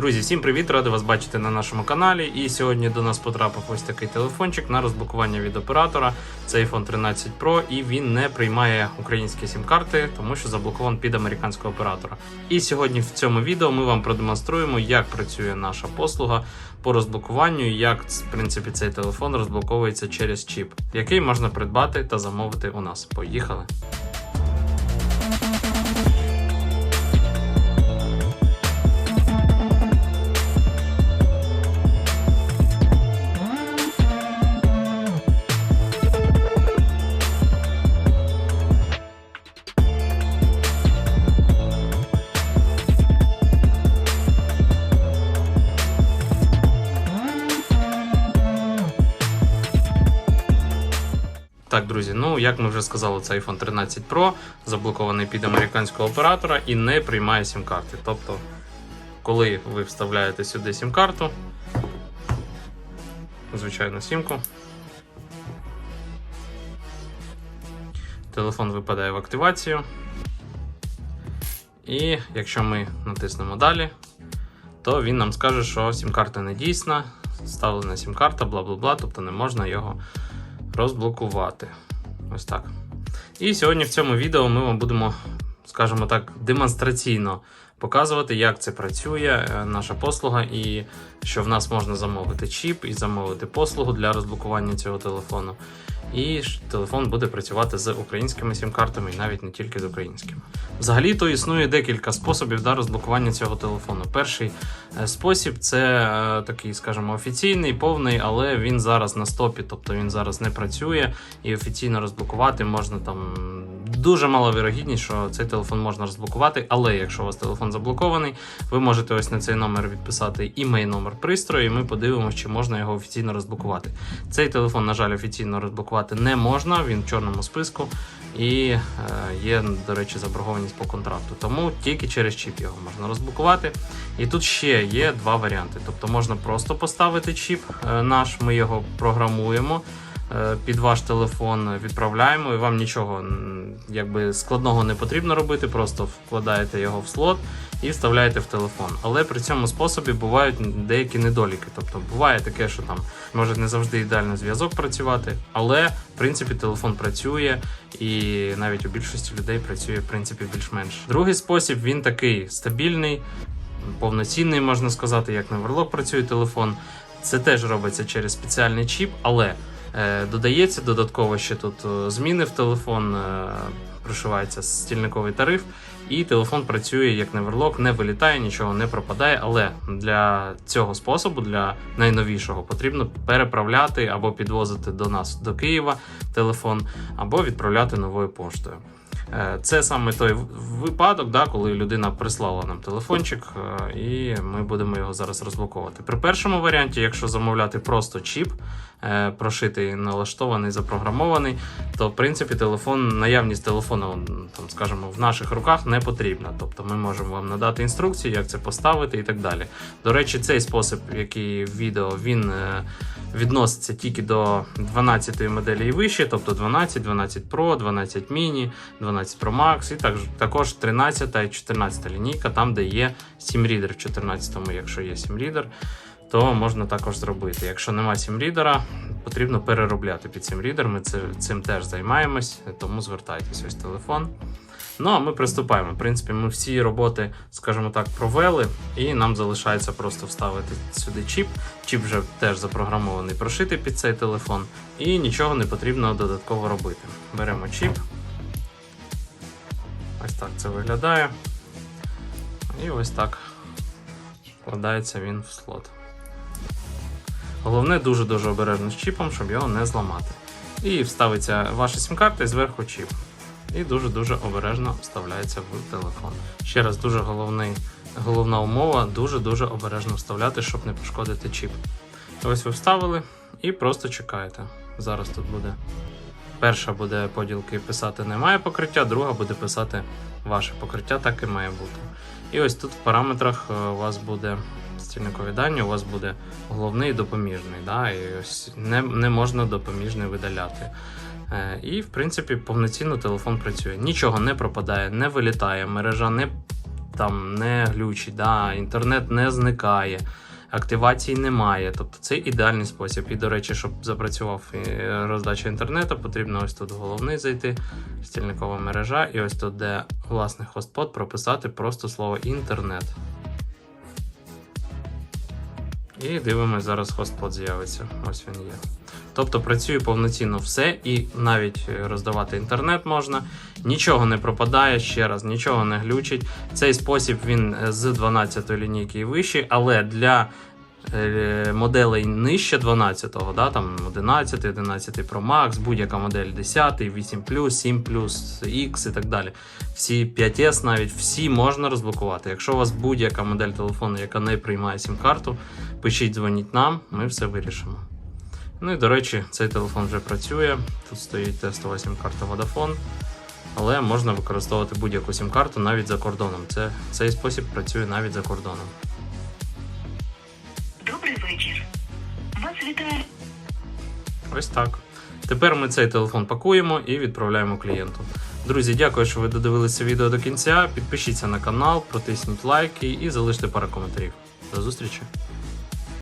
Друзі, всім привіт! Радий вас бачити на нашому каналі. І сьогодні до нас потрапив ось такий телефончик на розблокування від оператора. Це iPhone 13 Pro, і він не приймає українські сім-карти, тому що заблокован під американського оператора. І сьогодні в цьому відео ми вам продемонструємо, як працює наша послуга по розблокуванню, як в принципі цей телефон розблоковується через чіп, який можна придбати та замовити у нас. Поїхали! Так, друзі, ну як ми вже сказали, це iPhone 13 Pro, заблокований під американського оператора і не приймає сім-карти. Тобто, коли ви вставляєте сюди сім-карту, звичайно, сімку, телефон випадає в активацію. І якщо ми натиснемо далі, то він нам скаже, що сім-карта не дійсна, ставлена сім-карта, бла бла бла, тобто не можна його розблокувати. Ось так. І сьогодні в цьому відео ми вам будемо, скажімо так, демонстраційно показувати, як це працює, е, наша послуга, і що в нас можна замовити чіп і замовити послугу для розблокування цього телефону. І телефон буде працювати з українськими сім-картами, і навіть не тільки з українськими. Взагалі-то існує декілька способів да, розблокування цього телефону. Перший е, спосіб це е, такий, скажімо, офіційний, повний, але він зараз на стопі, тобто він зараз не працює, і офіційно розблокувати можна там дуже мала вірогідність, що цей телефон можна розблокувати. Але якщо у вас телефон заблокований, ви можете ось на цей номер відписати імей номер пристрою, і ми подивимося, чи можна його офіційно розблокувати. Цей телефон, на жаль, офіційно розблокувати не можна, він в чорному списку і е, є, до речі, заборгованість по контракту. Тому тільки через чіп його можна розблокувати. І тут ще є два варіанти. Тобто можна просто поставити чіп е, наш, ми його програмуємо. Е, Під ваш телефон відправляємо, і вам нічого якби складного не потрібно робити, просто вкладаєте його в слот і вставляєте в телефон. Але при цьому способі бувають деякі недоліки. Тобто буває таке, що там може не завжди ідеально зв'язок працювати, але в принципі телефон працює, і навіть у більшості людей працює в принципі більш-менш. Другий спосіб він такий стабільний, повноцінний, можна сказати, як на Верлок працює телефон. Це теж робиться через спеціальний чіп, але додається додатково ще тут е, зміни в телефон, Прошивається пришивається стільниковий тариф, і телефон працює як Неверлок, не вилітає, нічого не пропадає. Але для цього способу, для найновішого, потрібно переправляти або підвозити до нас до Києва телефон, або відправляти новою поштою. Е, Це саме той випадок, да, коли людина прислала нам телефончик, е, і ми будемо його зараз розблоковувати. При першому варіанті, якщо замовляти просто чіп, е, прошитий, налаштований, запрограмований, то в принципі телефон, наявність телефону, там, скажімо, в наших руках не потрібна. Тобто ми можемо вам надати інструкції, як це поставити і так далі. До речі, цей спосіб, який в відео, він відноситься тільки до 12 моделі і вище, тобто 12, 12 Pro, 12 Mini, 12 Pro Max і також, також 13 і 14 лінійка, там де є SIM-рідер в 14-му, якщо є SIM-рідер, то можна також зробити. Якщо нема SIM-рідера, потрібно переробляти під SIM-рідер, ми цим теж займаємось, тому звертайтеся ось телефон. Ну а ми приступаємо. В принципі, ми всі роботи, скажімо так, провели, і нам залишається просто вставити сюди чіп. Чіп вже теж запрограмований, прошитий під цей телефон, і нічого не потрібно додатково робити. Беремо чіп. Ось так це виглядає. І ось так вкладається він в слот. Головне дуже-дуже обережно з чіпом, щоб його не зламати. І вставиться ваша сім-карта і зверху чіп. І дуже-дуже обережно вставляється в телефон. Ще раз, дуже головний, головна умова дуже-дуже обережно вставляти, щоб не пошкодити чіп. Ось ви вставили і просто чекаєте. Зараз тут буде. Перша буде поділки писати немає покриття, друга буде писати ваше покриття, так і має бути. І ось тут в параметрах е, у вас буде стільникові дані, у вас буде головний допоміжний. Да? І ось не, не можна допоміжний видаляти. Е, І, в принципі, повноцінно телефон працює. Нічого не пропадає, не вилітає, мережа не там не глючить, да, інтернет не зникає, активації немає. Тобто це ідеальний спосіб. І, до речі, щоб запрацював е, роздача інтернету, потрібно ось тут головний зайти, стільникова мережа, і ось тут, де власний хостпот, прописати просто слово інтернет. І дивимося, зараз хостпод з'явиться. Ось він є. Тобто працює повноцінно все, і навіть е, роздавати інтернет можна. Нічого не пропадає ще раз, нічого не глючить. Цей спосіб він е, з 12 лінійки і вищий, але для моделей нижче 12-го, да, там 11, 11 Pro Max, будь-яка модель 10, 8 7 X і так далі. Всі 5S навіть всі можна розблокувати. Якщо у вас будь-яка модель телефону, яка не приймає сім-карту, пишіть, дзвоніть нам, ми все вирішимо. Ну і до речі, цей телефон вже працює. Тут стоїть тестова сім-карта Vodafone, але можна використовувати будь-яку сім-карту навіть за кордоном. Це, цей спосіб працює навіть за кордоном. Вас Ось так. Тепер ми цей телефон пакуємо і відправляємо клієнту. Друзі, дякую, що ви додивилися відео до кінця. Підпишіться на канал, протисніть лайки і залиште пару коментарів. До зустрічі!